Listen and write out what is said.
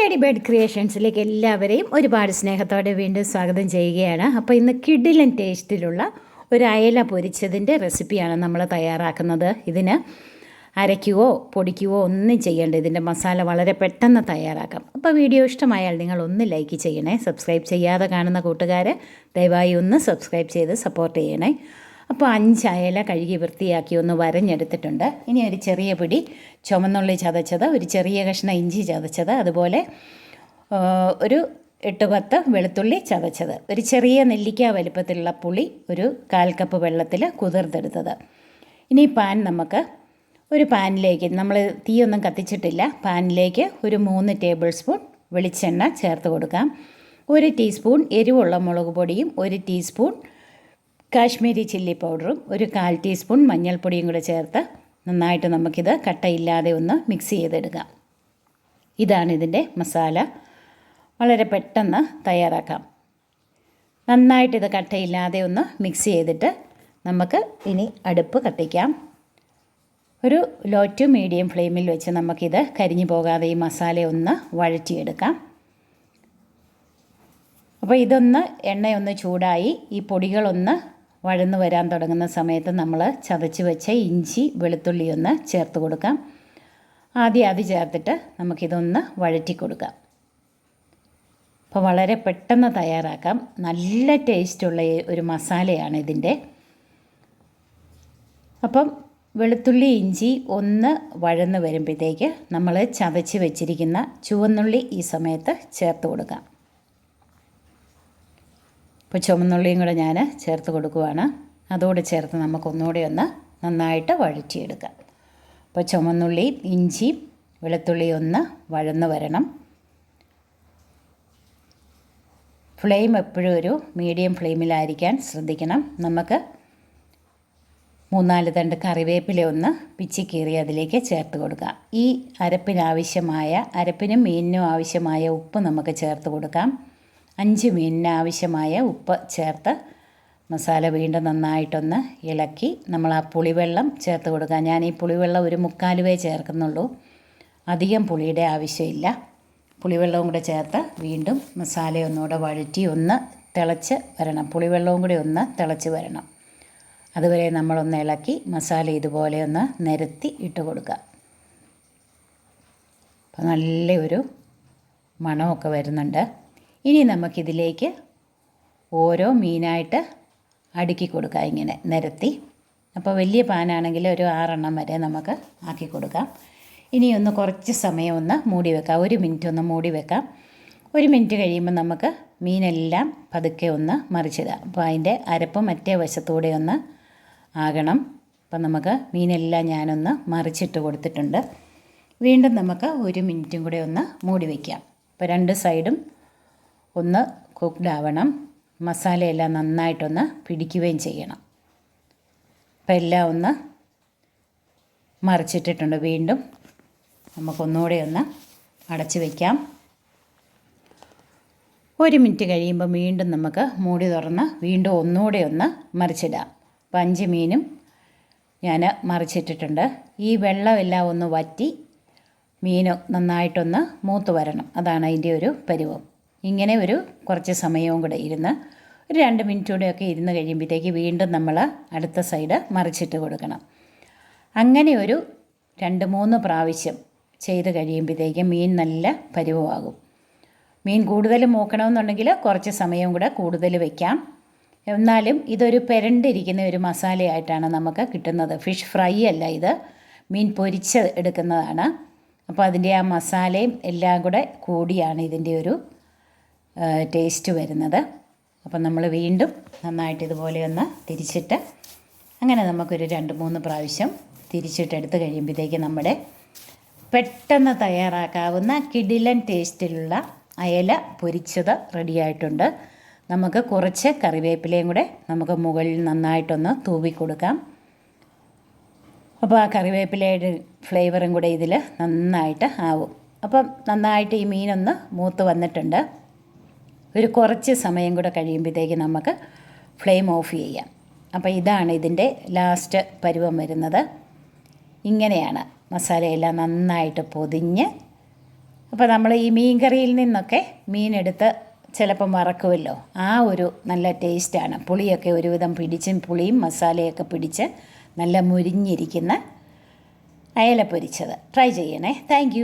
Lady bird ക്രിയേഷൻസിലേക്ക് എല്ലാവരെയും ഒരുപാട് സ്നേഹത്തോടെ വീണ്ടും സ്വാഗതം ചെയ്യുകയാണ്. അപ്പോൾ ഇന്ന് കിഡിലൻ ടേസ്റ്റിലുള്ള ഒരു അയല പൊരിച്ചതിന്റെ റെസിപ്പിയാണ് നമ്മൾ തയ്യാറാക്കുന്നത്. ഇതിന് അരയ്ക്കുവോ പൊടിക്കുവോ ഒന്നും ചെയ്യേണ്ട ഇതിന്റെ മസാല വളരെ പെട്ടെന്ന് തയ്യാറാക്കാം. അപ്പോൾ വീഡിയോ ഇഷ്ടമായാൽ നിങ്ങൾ ഒന്ന് ലൈക്ക് ചെയ്യണേ സബ്സ്ക്രൈബ് ചെയ്യാതെ കാണുന്ന കൂട്ടുകാർ ദയവായി ഒന്ന് സബ്സ്ക്രൈബ് ചെയ്ത് സപ്പോർട്ട് ചെയ്യണേ. അപ്പോൾ അഞ്ച് അയല കഴുകി വൃത്തിയാക്കി ഒന്ന് വരഞ്ഞെടുത്തിട്ടുണ്ട്. ഇനി ഒരു ചെറിയ പിടി ചുമന്നുള്ളി ചതച്ചത് ഒരു ചെറിയ കഷ്ണം ഇഞ്ചി ചതച്ചത് അതുപോലെ ഒരു എട്ട് പത്ത് വെളുത്തുള്ളി ചതച്ചത്. ഒരു ചെറിയ നെല്ലിക്ക വലിപ്പത്തിലുള്ള പുളി ഒരു കാൽ കപ്പ് വെള്ളത്തിൽ കുതിർത്തെടുത്തത്. ഇനി പാൻ നമുക്ക് ഒരു പാനിലേക്ക് നമ്മൾ തീയൊന്നും കത്തിച്ചിട്ടില്ല പാനിലേക്ക് ഒരു മൂന്ന് ടേബിൾ സ്പൂൺ വെളിച്ചെണ്ണ ചേർത്ത് കൊടുക്കാം. ഒരു ടീസ്പൂൺ എരിവുള്ള മുളക് പൊടിയും ഒരു ടീസ്പൂൺ കാശ്മീരി ചില്ലി പൗഡറും ഒരു കാൽ ടീസ്പൂൺ മഞ്ഞൾപ്പൊടിയും കൂടെ ചേർത്ത് നന്നായിട്ട് നമുക്കിത് കട്ടയില്ലാതെ ഒന്ന് മിക്സ് ചെയ്തെടുക്കാം. ഇതാണ് ഇതിന്റെ മസാല. വളരെ പെട്ടെന്ന് തയ്യാറാക്കാം. നന്നായിട്ടിത് കട്ടയില്ലാതെ ഒന്ന് മിക്സ് ചെയ്തിട്ട് നമുക്ക് ഇനി അടുപ്പ് കത്തിക്കാം. ഒരു ലോ ടു മീഡിയം ഫ്ലെയിമിൽ വെച്ച് നമുക്കിത് കരിഞ്ഞു പോകാതെ ഈ മസാല ഒന്ന് വഴറ്റിയെടുക്കാം. അപ്പോൾ ഇതൊന്ന് എണ്ണയൊന്ന് ചൂടായി ഈ പൊടികളൊന്ന് വഴന്നു വരാൻ തുടങ്ങുന്ന സമയത്ത് നമ്മൾ ചതച്ച് വെച്ച ഇഞ്ചി വെളുത്തുള്ളി ഒന്ന് ചേർത്ത് കൊടുക്കാം. ആദ്യം അത് ചേർത്തിട്ട് നമുക്കിതൊന്ന് വഴറ്റി കൊടുക്കാം. അപ്പോൾ വളരെ പെട്ടെന്ന് തയ്യാറാക്കാം. നല്ല ടേസ്റ്റുള്ള ഒരു മസാലയാണ് ഇതിന്റെ. അപ്പം വെളുത്തുള്ളി ഇഞ്ചി ഒന്ന് വഴന്ന് വരുമ്പോഴത്തേക്ക് നമ്മൾ ചതച്ച് വെച്ചിരിക്കുന്ന ചുവന്നുള്ളി ഈ സമയത്ത് ചേർത്ത് കൊടുക്കാം. ഇപ്പോൾ ചുമന്നുള്ളിയും കൂടെ ഞാൻ ചേർത്ത് കൊടുക്കുവാണ്. അതോടെ ചേർത്ത് നമുക്കൊന്നുകൂടെ ഒന്ന് നന്നായിട്ട് വഴറ്റിയെടുക്കാം. അപ്പോൾ ചുമന്നുള്ളി ഇഞ്ചി വെളുത്തുള്ളി ഒന്ന് വഴന്ന് വരണം. ഫ്ലെയിം എപ്പോഴും ഒരു മീഡിയം ഫ്ലെയിമിലായിരിക്കാൻ ശ്രദ്ധിക്കണം. നമുക്ക് മൂന്നാൽ തണ്ട് കറിവേപ്പില ഒന്ന് പിച്ചി കീറി അതിലേക്ക് ചേർത്ത് കൊടുക്കാം. ഈ അരപ്പിനാവശ്യമായ അരപ്പിനും മീനിനും ആവശ്യമായ ഉപ്പ് നമുക്ക് ചേർത്ത് കൊടുക്കാം. അഞ്ച് മീനിന് ആവശ്യമായ ഉപ്പ് ചേർത്ത് മസാല വീണ്ടും നന്നായിട്ടൊന്ന് ഇളക്കി നമ്മൾ ആ പുളിവെള്ളം ചേർത്ത് കൊടുക്കുക. ഞാൻ ഈ പുളിവെള്ളം ഒരു മുക്കാലുവേ ചേർക്കുന്നുള്ളൂ. അധികം പുളിയുടെ ആവശ്യമില്ല. പുളിവെള്ളവും കൂടെ ചേർത്ത് വീണ്ടും മസാല ഒന്നുകൂടെ വഴറ്റി ഒന്ന് തിളച്ച് വരണം. പുളിവെള്ളവും കൂടി ഒന്ന് തിളച്ച് വരണം. അതുവരെ നമ്മളൊന്ന് ഇളക്കി മസാല ഇതുപോലെ ഒന്ന് നിരത്തി ഇട്ട് കൊടുക്കുക. അപ്പോൾ നല്ലൊരു മണമൊക്കെ വരുന്നുണ്ട്. ഇനി നമുക്കിതിലേക്ക് ഓരോ മീനായിട്ട് അടുക്കി കൊടുക്കാം. ഇങ്ങനെ നിരത്തി. അപ്പോൾ വലിയ പാനാണെങ്കിൽ ഒരു ആറെണ്ണം വരെ നമുക്ക് ആക്കി കൊടുക്കാം. ഇനി ഒന്ന് കുറച്ച് സമയം ഒന്ന് മൂടി വെക്കാം. ഒരു മിനിറ്റ് ഒന്ന് മൂടി വെക്കാം. ഒരു മിനിറ്റ് കഴിയുമ്പോൾ നമുക്ക് മീനെല്ലാം പതുക്കെ ഒന്ന് മറിച്ചിടാം. അപ്പോൾ അതിന്റെ അരപ്പ് മറ്റേ വശത്തൂടെ ഒന്ന് ആകണം. അപ്പം നമുക്ക് മീനെല്ലാം ഞാനൊന്ന് മറിച്ചിട്ട് കൊടുത്തിട്ടുണ്ട്. വീണ്ടും നമുക്ക് ഒരു മിനിറ്റും കൂടെ ഒന്ന് മൂടി വയ്ക്കാം അപ്പോൾ രണ്ട് സൈഡും ഒന്ന് കുക്ക്ഡ് ആവണം മസാലയെല്ലാം നന്നായിട്ടൊന്ന് പിടിക്കുകയും ചെയ്യണം. അപ്പം എല്ലാം ഒന്ന് മറിച്ചിട്ടിട്ടുണ്ട് വീണ്ടും. നമുക്കൊന്നുകൂടെ ഒന്ന് അടച്ചു വയ്ക്കാം ഒരു മിനിറ്റ് കഴിയുമ്പോൾ വീണ്ടും നമുക്ക് മൂടി തുറന്ന് വീണ്ടും ഒന്നുകൂടെ ഒന്ന് മറിച്ചിടാം. അപ്പം അഞ്ച് മീനും ഞാൻ മറിച്ചിട്ടിട്ടുണ്ട്. ഈ വെള്ളമെല്ലാം ഒന്ന് വറ്റി മീൻ നന്നായിട്ടൊന്ന് മൂത്ത് വരണം. അതാണ് അതിന്റെ ഒരു പരുവം. ഇങ്ങനെ ഒരു കുറച്ച് സമയവും കൂടെ ഇരുന്ന് ഒരു രണ്ട് മിനിറ്റ് കൂടെയൊക്കെ ഇരുന്ന് കഴിയുമ്പോഴത്തേക്ക് വീണ്ടും നമ്മൾ അടുത്ത സൈഡ് മറിച്ചിട്ട് കൊടുക്കണം. അങ്ങനെ ഒരു രണ്ട് മൂന്ന് പ്രാവശ്യം ചെയ്ത് കഴിയുമ്പോഴത്തേക്ക് മീൻ നല്ല പരുവമാകും. മീൻ കൂടുതൽ മൂക്കണമെന്നുണ്ടെങ്കിൽ കുറച്ച് സമയം കൂടെ കൂടുതൽ വയ്ക്കാം എന്നാലും ഇതൊരു പെരണ്ടിരിക്കുന്ന ഒരു മസാലയായിട്ടാണ് നമുക്ക് കിട്ടുന്നത്. ഫിഷ് ഫ്രൈ അല്ല ഇത്. മീൻ പൊരിച്ച് എടുക്കുന്നതാണ്. അപ്പോൾ അതിന്റെ ആ മസാലയും എല്ലാം കൂടെ കൂടിയാണ് ഇതിന്റെ ഒരു ടേസ്റ്റ് വരുന്നത്. അപ്പം നമ്മൾ വീണ്ടും നന്നായിട്ട് ഇതുപോലെ ഒന്ന് തിരിച്ചിട്ട് അങ്ങനെ നമുക്കൊരു രണ്ട് മൂന്ന് പ്രാവശ്യം തിരിച്ചിട്ട് എടുത്ത് കഴിയുമ്പോഴത്തേക്ക് നമ്മുടെ പെട്ടെന്ന് തയ്യാറാക്കാവുന്ന കിടിലൻ ടേസ്റ്റിലുള്ള അയല പൊരിച്ചത് റെഡിയായിട്ടുണ്ട് നമുക്ക് കുറച്ച് കറിവേപ്പിലയും കൂടെ നമുക്ക് മുകളിൽ നന്നായിട്ടൊന്ന് തൂവി കൊടുക്കാം. അപ്പോൾ ആ കറിവേപ്പിലയുടെ ഫ്ലേവറും കൂടെ ഇതിൽ നന്നായിട്ട് ആവും. അപ്പം നന്നായിട്ട് ഈ മീനൊന്ന് മൂത്ത് വന്നിട്ടുണ്ട്. ഒരു കുറച്ച് സമയം കൂടെ കഴിയുമ്പോഴത്തേക്ക് നമുക്ക് ഫ്ലെയിം ഓഫ് ചെയ്യാം. അപ്പോൾ ഇതാണ് ഇതിന്റെ ലാസ്റ്റ് പരുവം വരുന്നത്. ഇങ്ങനെയാണ് മസാലയെല്ലാം നന്നായിട്ട് പൊതിഞ്ഞ്. അപ്പോൾ നമ്മൾ ഈ മീൻ കറിയിൽ നിന്നൊക്കെ മീനെടുത്ത് ചിലപ്പം വറക്കുമല്ലോ. ആ ഒരു നല്ല ടേസ്റ്റാണ് പുളിയൊക്കെ ഒരുവിധം പിടിച്ചും പുളിയും മസാലയൊക്കെ പിടിച്ച് നല്ല മുരിഞ്ഞിരിക്കുന്ന അയല പൊരിച്ചത്. ട്രൈ ചെയ്യണേ. താങ്ക്